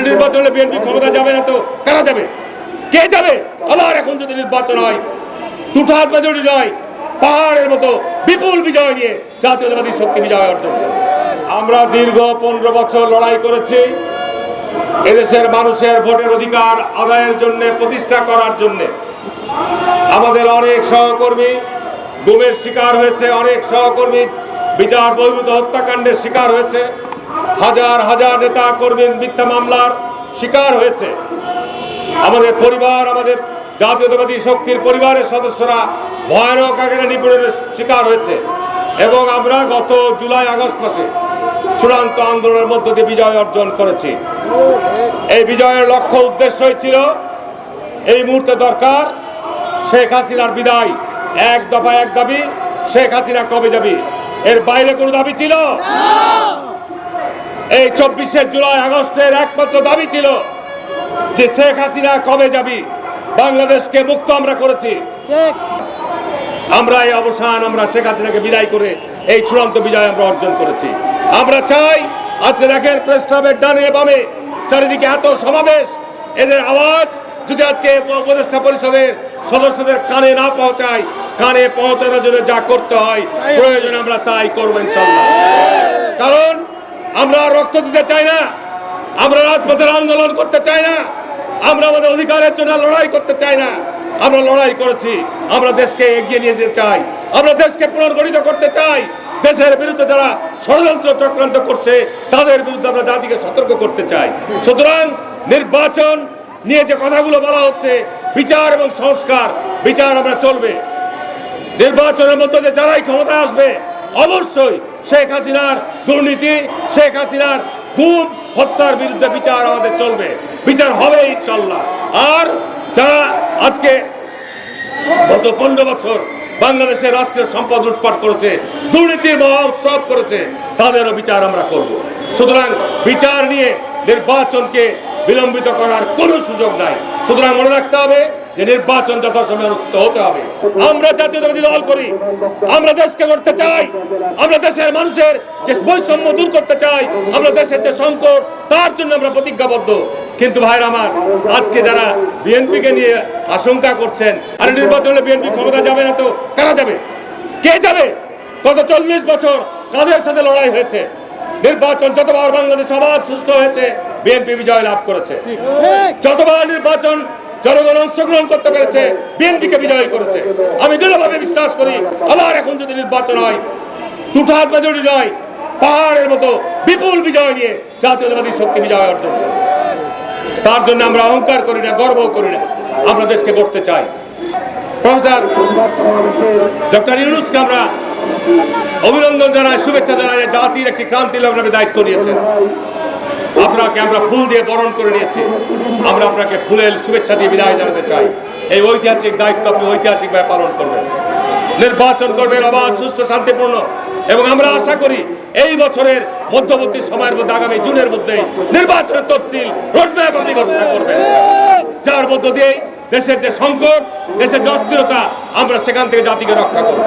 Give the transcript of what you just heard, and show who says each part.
Speaker 1: আরে নির্বাচনে বিএনপি ক্ষমতা যাবে না তো? কারা যাবে? কে যাবে? আবার এখন যদি নির্বাচন হয় টুঠাত মেজরিটি নয়, পাহাড়ের মতো বিপুল বিজয় নিয়ে জাতীয়তাবাদী শক্তি বিজয় অর্জন। আমরা দীর্ঘ পনেরো বছর লড়াই করেছি। এদেশের মানুষের ভোটের অধিকার আদায়ের জন্য, প্রতিষ্ঠা করার জন্য। আমাদের অনেক সহকর্মী গুমের শিকার হয়েছে, অনেক সহকর্মী বিচার বহির্ভূত হত্যাকাণ্ডের শিকার হয়েছে। হাজার হাজার নেতা কর্মীর মিথ্যা মামলার শিকার হয়েছে। আমাদের পরিবার, আমাদের জাতীয়তাবাদী শক্তির পরিবারের সদস্যরা ভয়ানক আকারে নিপীড়নের শিকার হয়েছে এবং আমরা গত জুলাই আগস্ট মাসে চূড়ান্ত আন্দোলনের মধ্য দিয়ে বিজয় অর্জন করেছি। এই বিজয়ের লক্ষ্য উদ্দেশ্যই ছিল, এই মুহূর্তে দরকার শেখ হাসিনার বিদায়। এক দফা এক দাবি, শেখ হাসিনা কবে যাবি? এর বাইরে কোনো দাবি ছিল? এই চব্বিশে জুলাই আগস্টের একমাত্র দাবি ছিল যে শেখ হাসিনা কবে যাবি? বাংলাদেশকে মুক্ত আমরা করেছি। আমরা এই অবসান আমরা শেখ হাসিনাকে বিদায় করে এই চূড়ান্ত বিজয় আমরা অর্জন করেছি। আমরা চাই আজকে দেখেন প্রেস ক্লাবের ডানে বামে চারিদিকে এত সমাবেশ এদের আওয়াজ যদি আজকে উপদেষ্টা পরিষদের সদস্যদের কানে না পৌঁছায় কানে পৌঁছানোর জন্য যা করতে হয় প্রয়োজন আমরা তাই করব ইনশাল্লাহ কারণ আমরা রক্ত দিতে চাই না। আমরা রাজপথের আন্দোলন করতে চাই না। আমরা আমাদের অধিকারের জন্য লড়াই করতে চাই না। আমরা লড়াই করেছি। আমরা দেশকে এগিয়ে নিয়ে যেতে চাই। আমরা দেশকে পুনর্গঠিত করতে চাই। দেশের বিরুদ্ধে যারা ষড়যন্ত্র চক্রান্ত করছে, তাদের বিরুদ্ধে আমরা জাতিকে সতর্ক করতে চাই। সুতরাং নির্বাচন নিয়ে যে কথাগুলো বলা হচ্ছে, বিচার এবং সংস্কার, বিচার আমরা চলবে। নির্বাচনের মধ্যে যারাই ক্ষমতা আসবে, অবশ্যই শেখ হাসিনার দুর্নীতি, শেখ হাসিনার গুম হত্যার বিরুদ্ধে বিচার আমাদের চলবে। বিচার হবে ইনশাল্লাহ আর যারা আজকে গত পনেরো বছর বাংলাদেশের রাষ্ট্রের সম্পদ লুটপাট করেছে, দুর্নীতির মহা উৎসব করেছে, তাদেরও বিচার আমরা করব। সুতরাং বিচার নিয়ে নির্বাচনকে বিলম্বিত করার কোনো সুযোগ নাই। সুতরাং মনে রাখতে হবে যে নির্বাচন যথাসময়ে অনুষ্ঠিত হতে হবে। আমরা জাতীয়তাবাদী দল করি। আমরা দেশকে করতে চাই। আমরা দেশের মানুষের যে বৈষম্য দূর করতে চাই আমরা দেশের যে সংকট তার জন্য আমরা প্রতিজ্ঞাবদ্ধ। কিন্তু ভাইরা আমার আজকে যারা বিএনপিকে নিয়ে আশঙ্কা করছেন আরে নির্বাচনে বিএনপি ক্ষমতা যাবে না তো? কারা যাবে? কে যাবে? গত চল্লিশ বছর কাদের সাথে লড়াই হয়েছে? নির্বাচন যতবার বাংলাদেশ সমাজ সুস্থ হয়েছে বিএনপি বিজয় লাভ করেছে। যতবার নির্বাচন জনগণ অংশগ্রহণ করতে পেরেছে, বিএনপিকে বিজয় করেছে। আমি দৃঢ়ভাবে বিশ্বাস করি আবার এখন যদি নির্বাচন হয় টুঠাত মেজরিটি নয়, পাহাড়ের মতো বিপুল বিজয় নিয়ে জাতীয়তাবাদী শক্তি বিজয় অর্জন তার জন্য আমরা অহংকার করি না গর্ব করি না। আমরা দেশকে করতে চাই। প্রফেসর ডক্টর ইউনুসকে আমরা অভিনন্দন জানাই, শুভেচ্ছা জানাই যে জাতির একটি ক্রান্তি লগ্নের দায়িত্ব নিয়েছেন। আপনাকে আমরা ফুল দিয়ে বরণ করে নিয়েছি। আমরা আপনাকে ফুলের শুভেচ্ছা দিয়ে বিদায় জানাতে চাই। এই ঐতিহাসিক দায়িত্ব আপনি ঐতিহাসিকভাবে পালন করবেন। নির্বাচন করবেন অবাধ সুস্থ শান্তিপূর্ণ এবং আমরা আশা করি এই বছরের মধ্যবর্তী সময়ের মধ্যে, আগামী জুনের মধ্যে নির্বাচনের তফসিল ঘোষণা করবেন। যার মধ্য দিয়ে দেশের যে সংকট, দেশের যে অস্থিরতা, আমরা সেখান থেকে জাতিকে রক্ষা করব।